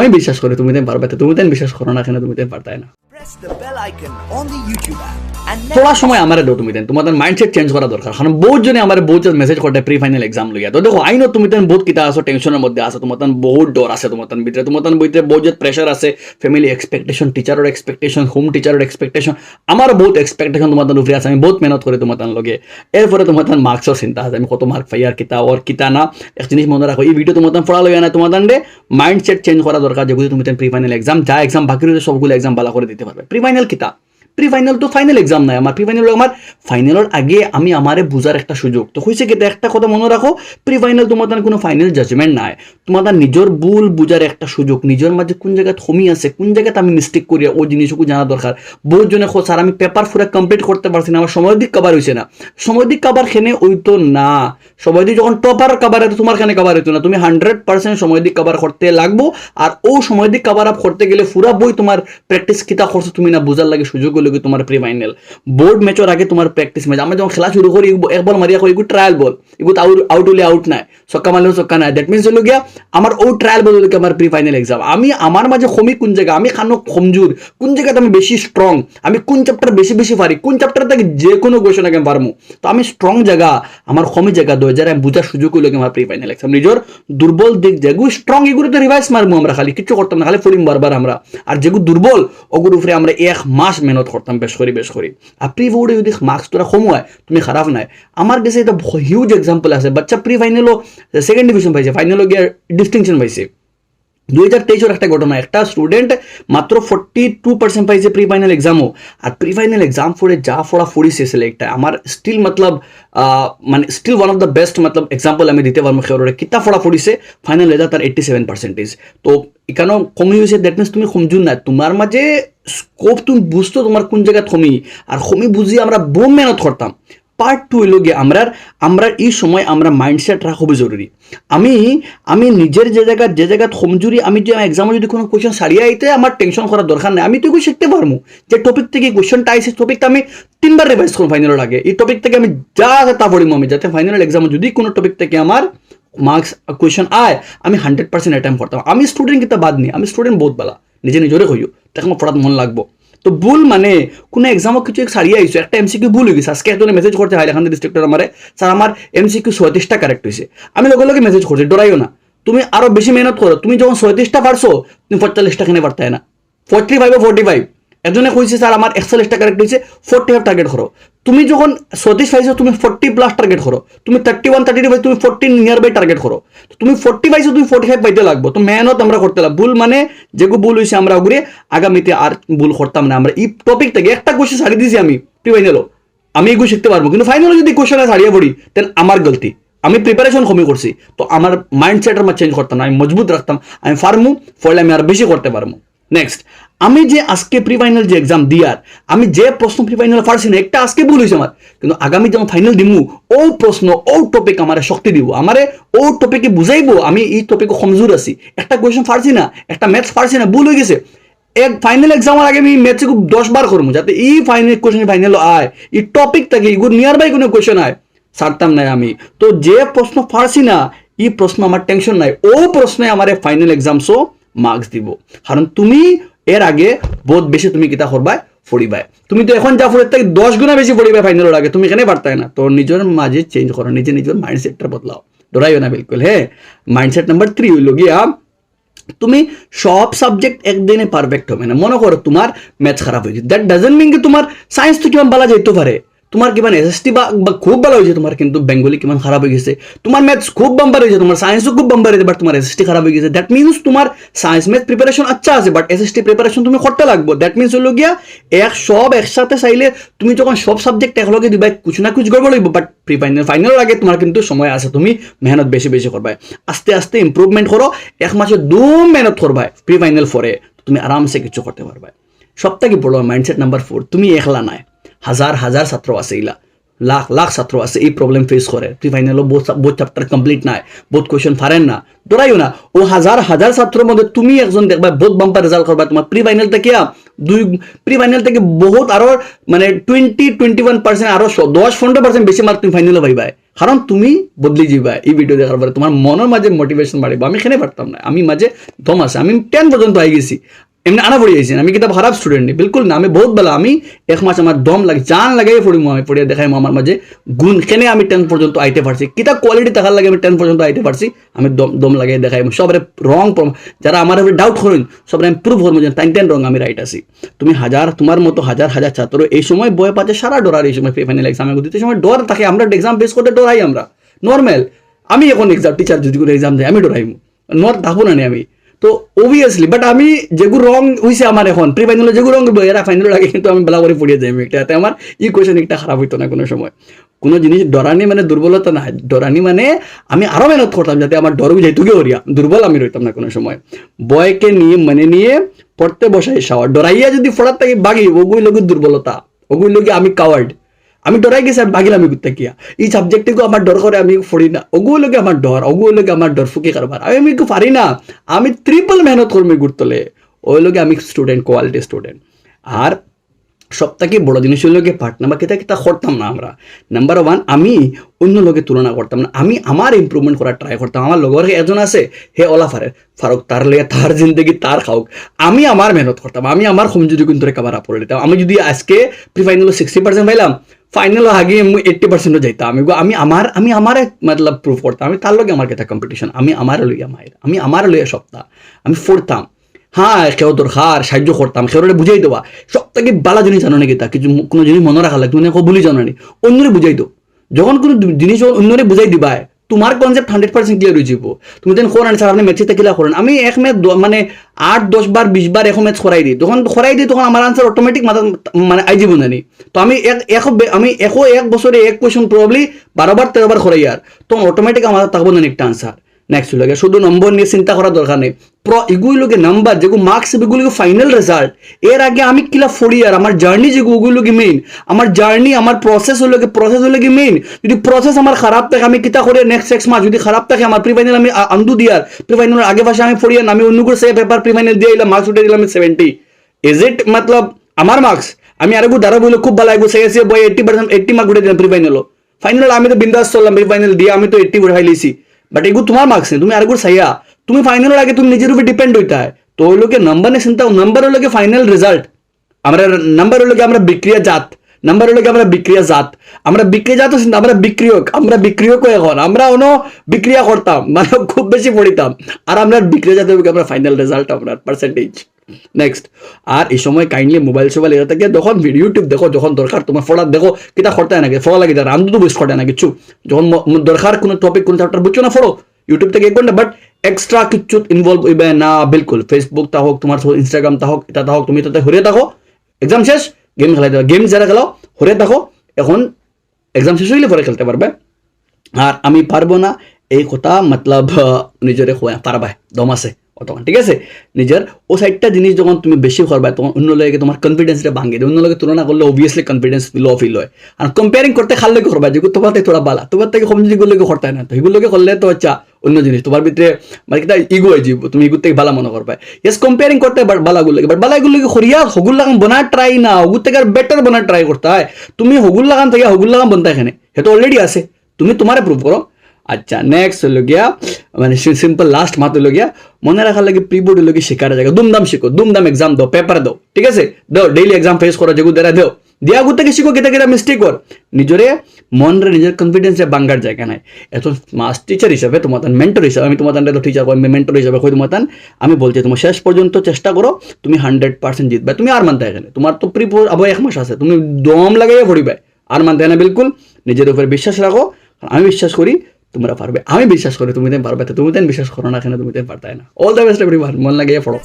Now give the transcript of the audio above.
আমি বিশ্বাস করি, তুমি তেন পারবে তুমি বিশ্বাস করো না কেন, তুমি তাই পারতাই না। থোড়া সময় আমার দেও তুমি তোমাদের মাইন্ডসেট চেঞ্জ করা দরকার কারণ বহুত জনে আমার বহুত মেসেজ করতে প্রি ফাইনাল এক্সাম লইয়া তো দেখো আইনো তুমি তেন বহুত কিতা আছো টেনশনের মধ্যে আছে তোমার বহুত ডর আছে তোমার ভিতরে তোমার বইতে বহুত প্রেশার আছে ফ্যামিলি এক্সপেকটেশন টিচারের এক্সপেকটেশন হোম টিচারের এক্সপেকটেশন আমার বহুত এক্সপেকটেশন তোমার উপরে আছে আমি বহুত মেহনত করি তোমার লগে এরপরে তোমার তেন মার্কসের চিন্তা আছে আমি কত মার্ক পাই আর কিতা ওর কিতা না এক জিনিস মনে রাখো এই ভিডিও তোমার পড়া লইয়া না তোমার মাইন্ডসেট চেঞ্জ করা দরকার যেগুলো তুমি প্রি ফাইনাল এক্সাম যা এক্সাম বাকি রয়েছে সবগুলো এক্সাম ভালো করে দিতে পারবে প্রি ফাইনাল কিতা প্রি ফাইনাল তো ফাইনাল এক্সাম নাই। আমার প্রি ফাইনাল আমার ফাইনালের আগে আমি আমারে বুঝার একটা সুযোগ। তো হয়েছে কি একটা কথা মনে রাখো প্রি ফাইনাল তোমার কোনো ফাইনাল জাজমেন্ট নাই। তোমার নিজের ভুল বুঝার একটা সুযোগ নিজের মাঝে কোন জায়গায় থমি আছে, কোন জায়গাতে আমি মিস্টেক করি ওই জিনিসটুকু জানা দরকার বহুত জনে খো স্যার আমি পেপার ফুরা কমপ্লিট করতে পারছি না আমার সময় দিক কাবার হয়েছে না। সময় দিক কাবার খেনে ওই তো না। সময় দিক যখন টপার কাবার হতো তোমার খানে কাবার হতো না। তুমি হান্ড্রেড পার্সেন্ট সময় দিক কাবার করতে লাগবো আর ও সময় দিক কাবার আপ করতে গেলে পুরা বই তোমার প্র্যাকটিস কিতা করছ তুমি না বুঝার লাগে সুযোগ হলো কি তোমার প্রি ফাইনাল বোর্ড ম্যাচের আগে তোমার প্র্যাকটিস ম্যাচ আমরা যখন খেলা শুরু করি এক বল মারিয়া এগু ট্রায়াল বল এগু আউট হলে আউট নাই। ছক্কা মারলেও ছক্কা নাই। দ্যাট মিনস হলো গিয়া আমার ও ট্রায়াল বল হলো আমার প্রি ফাইনাল এক্সাম আমি আমার মাঝে কমি কোন জায়গা আমি খানো কমজোর কোন জায়গাতে আমি বেশি স্ট্রং আমি কোন চ্যাপ্টার বেশি বেশি পারি কোন চ্যাপ্টার থেকে যে কোনো কোয়েশন আগে পারমু তো আমি স্ট্রং জায়গা আমার কমি জায়গা দু হাজার আমি বুঝার সুযোগ হলো আমার প্রি ফাইনাল এক্সাম নিজের দুর্বল দিক যেগু স্ট্রং এগুলো তো রিভাইস মারবো আমরা খালি। কিছু করতাম না খালি ফুলিম বারবার আমরা। আর যেগুলো দুর্বল ওগুলোর উপরে আমরা এক মাস মেহনত করতাম বেশ করি বেশ করি আর প্রি বোর্ডে যদি মার্কস তোরা কম হয় তুমি খারাপ নাই। আমার কাছে এটা হিউজ এক্সাম্পল আছে বাচ্চা প্রি ফাইনালও সেকেন্ড ডিভিশন পাইছে ফাইনালও গিয়ে ডিস্টিংশন পাইছে। দুই হাজার তেইশের একটা ঘটনা, একটা স্টুডেন্ট মাত্র forty two percent pre final final এক্সামও আর প্রি ফাইনাল এক্সাম ফোরে যা ফোড়া ফুড়িছে সিলেক্টটা আমার স্টিল মতলব মানে still one of the best Matlab example আমি দিতে পারব খেয়ে কিতা ফোড়া ফুড়িছে ফাইনাল রেজাল্ট তার এইট্টি সেভেন পার্সেন্টেজ তো এখানেও কমি হয়েছে দ্যাট মিনস তুমি কমজুর না তোমার মাঝে স্কোপ তুমি বুঝতো তোমার কোন জায়গায় কমি আর কমি বুঝি আমরা বোম মেহনত করতাম পার্ট টু হইল গিয়ে আমরার আমরা এই সময় আমরা মাইন্ডসেট রাখা খুবই জরুরি আমি আমি নিজের যে জায়গা যে জায়গা কমজুরি আমি যে এক্সামে যদি কোনো কোয়েশন সারিয়ে আইতে আমার টেনশন করার দরকার নেই। আমি তো এগুলো শিখতে পারব যে টপিক থেকে কোয়েশনটা আইসে টপিকটা আমি তিনবার রিভাইজ করব ফাইনালের আগে। এই টপিক থেকে আমি যা তা পড়িমো আমি, যাতে ফাইনাল এক্সামে যদি কোনো টপিক থেকে আমার মার্কস কোয়েশন আয় আমি হান্ড্রেড পার্সেন্ট অ্যাটেম্প করতাম। আমি স্টুডেন্ট কিন্তু বাদ নি, আমি স্টুডেন্ট বহুত বালা। নিজে নিজরে হইও আমার পড়াত মন লাগবো। তো ভুল মানে কোনো এক্সামক কিছু সারিয়ে আইসো একটা এমসিকিউ ভুল হয়ে গেছে। আজকে একজনে মেসেজ করতে হয় এখান ডিস্ট্রিক্টর আমার স্যার আমার এমসিকিউ ছয়ত্রিশটা কারেক্ট হয়েছে আমি লগে লগে মেসেজ করছি ডরাইও না। তুমি আরও বেশি মেহনত করো তুমি যখন ছয়ত্রিশটা পারছ তুমি পঁয়তাল্লিশটা খানে পারতে না। ফোর্টি ফাইভ ফোর্টি ফাইভ একজনে কইছে স্যার আমার একচল্লিশটা কারেক্ট হয়েছে ফোর্টি ফাইভ টার্গেট করো তুমি যখন ছত্রিশ পাইছো, তুমি ফোর্টি প্লাস টার্গেট করো তুমি থার্টি ওয়ান থার্টি টু তুমি ফোর্টি নিয়ার বাই টার্গেট করো তুমি ফোর্টি পাইছো, তুমি ফোর্টি ফাইভ পাইতে লাগবো। তো মেহনত আমরা করতে লাগবো। ভুল মানে যেগু ভুল হয়েছে আমরা ওগুলি আগামীতে আর ভুল করতাম না। আমরা এই টপিক থেকে একটা কোশ্চেন ছাড়ি দিয়েছি আমি প্রি ফাইনালও আমি এগুলো শিখতে পারব কিন্তু ফাইনালে যদি কোশ্চেনে ছাড়িয়ে পড়ি দেন আমার গলতি আমি প্রিপারেশন কমই করছি তো আমার মাইন্ডসেট আমার চেঞ্জ করতাম আমি মজবুত রাখতাম আমি ফার্মু ফলে আমি আর বেশি করতে পারব নেক্সট আমি যে আজকে প্রি ফাইনাল যে এক্সাম দিয়ার, আমি যে প্রশ্ন প্রি ফাইনাল পারছি না, একটা আজকে ভুল হয়েছে আমার। কিন্তু আগামী যখন ফাইনাল দিমু ও প্রশ্ন ও টপিক আমার শক্তি দিব। আমারে ও টপিকে বুঝাইবো, আমি এই টপিকে কমজোর আছি। একটা কোয়েশন পারছি না, একটা ম্যাথস পারছি না, ভুল হয়ে গেছে। এক ফাইনাল এক্সামের আগে আমি ম্যাথসে খুব দশ করব যাতে এই ফাইনাল কোয়েশন ফাইনাল আয়। এই টপিক থাকে এগুলো নিয়ার বাই কোনো কোয়েশন আয়। ছাড়তাম না আমি। তো যে প্রশ্ন পারছি না, এই প্রশ্ন আমার টেনশন নাই। ও প্রশ্নে আমার ফাইনাল এক্সামসও মার্কস দিব। কারণ তুমি এর আগে বহুত বেশি তুমি কিতা করবাই? পড়িবাই। তুমি তো এখন যা পড়ে থেকে দশ গুণা বেশি পড়িবাই ফাইনালের আগে। তুমি এখানে পারতাই না। তো নিজের মাঝে চেঞ্জ করো, নিজে নিজের মাইন্ডসেটটা বদলাও। ডরাইও না বিলকুল হ্যাঁ মাইন্ডসেট নাম্বার থ্রি হইল গিয়া, তুমি সব সাবজেক্ট একদিনে পারফেক্ট হবে না। মনে করো তোমার ম্যাথ খারাপ হয়েছে দ্যাট ডাজেন্ট মিন কি তোমার সায়েন্স তো কিমান বলা যাইতে পারে। তোমার কিমান এস এস টি বা খুব ভালো হয়েছে তোমার কিন্তু বেঙ্গলি কিমান খারাপ হয়ে গেছে। তোমার ম্যাথস খুব বাম্বার হয়েছে তোমার সায়েন্সও খুব বাম্বার হয়েছে বাট তোমার এস এস টি খারাপ হয়ে গেছে। দ্যাট মিনস তোমার সায়েন্স ম্যাথ প্রিপারেশন আচ্ছা আছে but S S T preparation তুমি করতে লাগবো। দ্যাট মিনস হলো গিয়া, এক সব একসাথে চাইলে তুমি যখন সব সাবজেক্ট একলগে দিবা, কিছু না কিছু করব লাগবে বাট প্রি ফাইনাল ফাইনালের আগে তোমার কিন্তু সময় আছে, তুমি মেহনত বেশি বেশি করবা আস্তে আস্তে ইম্প্রুভমেন্ট করো এক মাসে দুম মেহনত করবা প্রি ফাইনাল ফরে তুমি আরামসে কিছু করতে পারবা সব থেকে বড় মাইন্ডসেট নাম্বার ফোর তুমি একলা নাই। হাজার হাজার ছাত্র আছে ইলা লাখ লাখ ছাত্র আছে এই প্রবলেম ফেস করে প্রি ফাইনালও বহুত চ্যাপ্টার কমপ্লিট নাই। বহুত কোয়েশন পারেন না। ডরাইও না। ও হাজার হাজার ছাত্রের মধ্যে তুমি একজন দেখবা, বহুত বাম্পার রেজাল্ট করবা তোমার প্রি ফাইনাল থেকে দুই প্রি ফাইনাল থেকে বহুত আরও মানে টোয়েন্টি টোয়েন্টি ওয়ান পার্সেন্ট আরও দশ পনেরো পার্সেন্ট বেশি মার্ক তুমি ফাইনালে পাইবাই। কারণ তুমি বদলি যাবা এই ভিডিও দেখার পরে তোমার মনের মাঝে মোটিভেশন বাড়িব আমি এখানে পারতাম না। আমি মাঝে দম আছে। আমি টেন পর্যন্ত আই গেছি। এমনি আনা পড়ে গেছি আমি কিতাব খারাপ স্টুডেন্ট বিলকুল না, আমি বহুত বেলা, আমি এক মাস আমার দম লাগে, জান লাগাই পড়িম আমি, পড়িয়া দেখাই আমার মাঝে গুণ কেনে আমি টেন পর্যন্ত আইতে পারছি? কিতা কোয়ালিটি দেখার লাগে আমি টেন পর্যন্ত আইতে পারছি? আমি দম দম লাগাই দেখাই সবরে রং যারা আমার উপরে ডাউট করেন সবরে আমি প্রুভ করব যে টাইম টেন রং আমি রাইট আছি। তুমি হাজার তোমার মতো হাজার হাজার ছাত্র এই সময় বয়ে পাচ্ছে সারা ডরার এই সময় ফাইনাল এক্সামে দিতে সময় ডর থাকে, আমরা এক্সাম বেস করতে ডরাই আমরা। নর্মাল আমি এখন এক্সাম টিচার যদি কোনো এক্সাম দেয়, আমি ডরাইম নর থাকব না আমি। তো অবভিয়াসলি বাট আমি যেগুলো রং হয়েছে আমার এখন প্রি ফাইনালে যেগুলো রং এরা ফাইনাল আগে কিন্তু আমি বেলা করে পড়িয়ে যাই একটা, এতে আমার ই কোয়েশন একটা খারাপ হইতো না কোনো সময়। কোনো জিনিস ডরানি মানে দুর্বলতা না ডরানি মানে আমি আরও মেহনত করতাম যাতে আমার ডর যাইতো গে ওরিয়া দুর্বল আমি রইতাম না কোনো সময়। বয়কে নিয়ে মানে নিয়ে, পড়তে বসাই সাওয়ার ডরাইয়া যদি পড়ার থেকে বাগি ওগুই লোকের দুর্বলতা, ওগুই লোকে আমি কাওয়ার্ড আমি ডরাই গেছি আর আমি গুত্তা কিয়া। এই সাবজেক্টটিকে আমার ডর করে আমি ফড়ি না ওগুলোকে আমার ডর ওগুলোকে আমার ডর ফুকে কারবার আমি আমি পারি না। আমি ট্রিপল মেহনত করব গুরতলে ওই লোকে আমি স্টুডেন্ট কোয়ালিটি স্টুডেন্ট আর সব থেকে বড় জিনিস হলো কি পার্ট নাম্বার কিতা কিতা করতাম না আমরা। নাম্বার ওয়ান আমি অন্য লোকের তুলনা করতাম না। আমি আমার ইমপ্রুভমেন্ট করার ট্রাই করতাম। আমার লগর একজন আছে, হে ওলা ফারে ফারুক তার লেগে তার জিন্দগি তার খাওক। আমি আমার মেহনত করতাম আমি আমার কমজুরি কিন্তু কাবার আপরে দিতাম। আমি যদি আজকে প্রি ফাইনাল সিক্সটি পার্সেন্ট পাইলাম ফাইনাল আগে এইট্টি পার্সেন্টও যাইতাম আমি আমার আমি আমার মতলব প্রুভ করতাম আমি তার লগে আমার কেটা কম্পিটিশন আমি আমার লইয়া মায়ের আমি আমার লইয়া সপ্তাহ। আমি পড়তাম হ্যাঁ কেউ দরকার, সাহায্য করতাম কেউ বুঝাই দেওয়া। সব থেকে বালা জিনিস জানো নাকি তা? কিছু কোনো জিনিস মনে রাখা তুমি কেউ বলি জানো নি অন্যরে বুঝাই দো যখন কোনো জিনিস অন্যরে বুঝাই দিবা তোমার কনসেপ্ট হান্ড্রেড পার্সেন্ট ক্লিয়ার হয়ে যাব তুমি যেন করেন স্যার আপনি ম্যাচে থাকিলা করেন। আমি এক ম্যাচ মানে আট, দশ বার, বিশ বার এখন ম্যাচ করাই দিই। তখন করাই দিই, তখন আমার আনসার অটোমেটিক মাথা মানে আই যাব নানি তো আমি এক এক আমি একো এক বছরে এক কোয়েশন প্রবলি বারোবার তেরোবার করাই আর। তখন অটোমেটিক আমার থাকব না একটা আনসার নেক্সট লাগে শুধু নম্বর নিয়ে চিন্তা করার দরকার নেই। এগুলোকে নাম্বার যেগুলো মার্কস এগুলোকে ফাইনাল রেজাল্ট এর আগে আমি কিলা ফড়ি আর আমার জার্নি যেগুলো ওগুলোকে মেইন আমার জার্নি আমার প্রসেস হলো কি প্রসেস হলো কি মেইন যদি প্রসেস আমার খারাপ থাকে আমি কিতা করে নেক্সট সিক্স মাস যদি খারাপ থাকে আমার প্রি ফাইনাল আমি আন্দু দিয়ার প্রি ফাইনাল আগে পাশে আমি ফড়িয়ান আমি অন্য করে সে পেপার প্রি ফাইনাল দিয়ে এলাম মার্কস উঠে দিলাম সেভেন্টি ইজ ইট মতলব আমার মার্কস আমি আরেকু দাঁড়া বলে খুব ভালো লাগবো সে এসে বই এইট্টি পার্সেন্ট এইট্টি মার্ক উঠে দিলাম প্রি ফাইনালও ফাইনাল আমি তো বিন্দাস চললাম প্রি ফাইনাল দিয়ে আমি তো এইট্টি উঠাই লিছি বাট এগুলো তোমার মার্কস নেই তুমি আরেকবার সাইয়া তুমি ফাইনালের আগে তুমি নিজের উপর ডিপেন্ড হইতে। হয় তো ওই লোকে নাম্বার নিয়ে চিন্তা নাম্বার হলো ফাইনাল রেজাল্ট আমরা নাম্বার হলো আমরা বিক্রিয়া জাত। নাম্বার হলো আমরা বিক্রিয়া জাত। আমরা বিক্রিয়া জাত চিন্তা, আমরা বিক্রিয়ক আমরা বিক্রিয়ক এখন। আমরা অন্য বিক্রিয়া করতাম মানে খুব বেশি পড়িতাম। আর আমরা বিক্রিয়া জাত আমরা ফাইনাল রেজাল্ট আপনার পার্সেন্টেজ নেক্সট আর এই সময় কাইন্ডলি মোবাইল সোবাইল এটা থেকে যখন ভিডিও ইউটিউব দেখো, যখন দরকার তোমার ফোড়া দেখো, কিতা হয় নাকি? ফোড়া লাগে তো বুঝ হয় না কিছু। যখন দরকার কোনো টপিক কোনো চ্যাপ্টার বুঝছ না ফোড়ো ইউটিউব থেকে এক ঘণ্টা বাট এক্সট্রা কিছু ইনভলভ হইবে না, বিলকুল। ফেসবুক তা হোক, তোমার ইনস্টাগ্রাম তা হোক, এটা হোক, তুমি তাতে হরিয়ে থাকো। এক্সাম শেষ গেম খেলাই দেওয়া গেম যারা খেলাও হরিয়ে থাকো। এখন এক্সাম শেষ হইলে পরে খেলতে পারবে। আর আমি পারব না, এই কথা মতলব নিজেরে পারবা দম আছে অতক্ষণ ঠিক আছে? নিজের ও সাইডটা জিনিস যখন তুমি বেশি করবা তখন অন্য লোকে তোমার কনফিডেন্সটা ভাঙে, অন্য লোকে তুলনা করলে অবভিয়াসলি কনফিডেন্স লো ফিল হয়। আর কম্পেয়ারিং করতে খাল করবা যেগুলো তোমার থেকে থোড়া বালা, তোমার থেকে কম যেগুলোকে করতে না, তো এগুলোকে করলে তো আচ্ছা অন্য জিনিস। তোমার ভিতরে মানে কিটা ইগো হয়ে তুমি ইগুর থেকে ভালো মনে করবা ইয়েস কম্পেয়ারিং করতে বাট বালাগুলোকে। বাট বালাগুলোকে হরিয়া হগুল লাগান বনার ট্রাই না হগুর থেকে আর বেটার বনার ট্রাই করতে হয়। তুমি হগুল লাগান থেকে হগুল লাগান বনতা এখানে সেটা অলরেডি আছে। তুমি তোমারে প্রুভ করো আচ্ছা নেক্সট হলো গিয়া মানে সিম্পল লাস্ট মাত হলো গিয়া, মনে রাখার লাগে প্রি বোর্ড হলো গিয়ে শেখার জায়গা। দুমদাম শিখো, দুমদাম এক্সাম দাও পেপার দাও, ঠিক আছে? দাও ডেইলি এক্সাম ফেস করো যেগুলো দেরা দাও। দিয়া গুতে কি শিখো, কেটা কেটা মিস্টেক কর। নিজরে মনরে নিজের কনফিডেন্সে বাঙ্গার জায়গা নাই। এত মাস টিচার হিসাবে তোমার মেন্টর হিসাবে, আমি তোমার তো টিচার কই মেন্টর হিসাবে কই তোমার আমি বলছি, তোমার শেষ পর্যন্ত চেষ্টা করো, তুমি হান্ড্রেড পার্সেন্ট জিতবে। তুমি আর মানতে এখানে তোমার তো প্রি আবার এক মাস আছে, তুমি দম লাগাইয়া পড়িবে। আর মানতে না, বিলকুল। নিজের উপরে বিশ্বাস রাখো। আমি বিশ্বাস করি তোমরা পারবে। আমি বিশ্বাস করি তুমি দেন পারবে তুমি তেন বিশ্বাস করো না কেন তুমি দেন পারতাই না। অল দ্য বেস্ট এভরিওয়ান মন লাগিয়ে পড়ো।